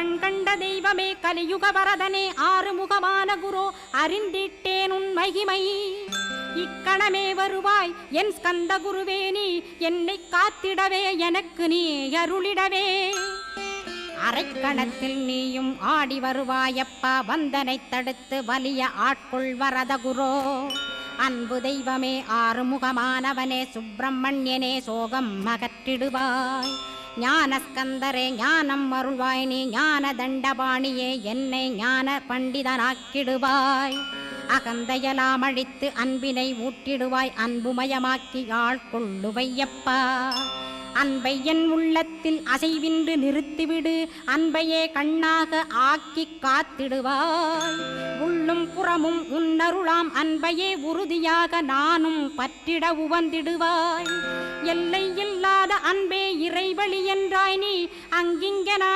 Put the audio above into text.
கண் கண்ட தெய்வமே கலியுக வரதனே ஆறுமுகமான குரு அறிந்திட்டேன் உன் மகிமை. இக்கணமே வருவாய் என் ஸ்கந்த குருவே நீ என்னை காத்திடவே எனக்கு நீ அருளிடவே. அரைக்கணத்தில் நீயும் ஆடி வருவாயப்பா வந்தனை தடுத்து வலிய ஆட்கொள் வரத குரோ. அன்பு தெய்வமே ஆறுமுகமானவனே சுப்பிரமணியனே சோகம் அகற்றிடுவாய். ஞானஸ்கந்தரே ஞானம் அருள்வாய் நீ ஞான தண்டபாணியே என்னை ஞான பண்டிதனாக்கிடுவாய். அகந்தையலாம் அழித்து அன்பினை ஊட்டிடுவாய். அன்புமயமாக்கி ஆட்கொள்ளுவையப்பா அன்பை என் உள்ளத்தில் அசைவின்று நிறுத்திவிடு. அன்பையே கண்ணாக ஆக்கி காத்திடுவாய். உள்ளும் புறமும் உன்னருளாம். அன்பையே உறுதியாக நானும் பற்றிட உவந்திடுவாய். எல்லை இல்லா அன்பே இறைவழி என்றாய் நீ அங்கிங்கென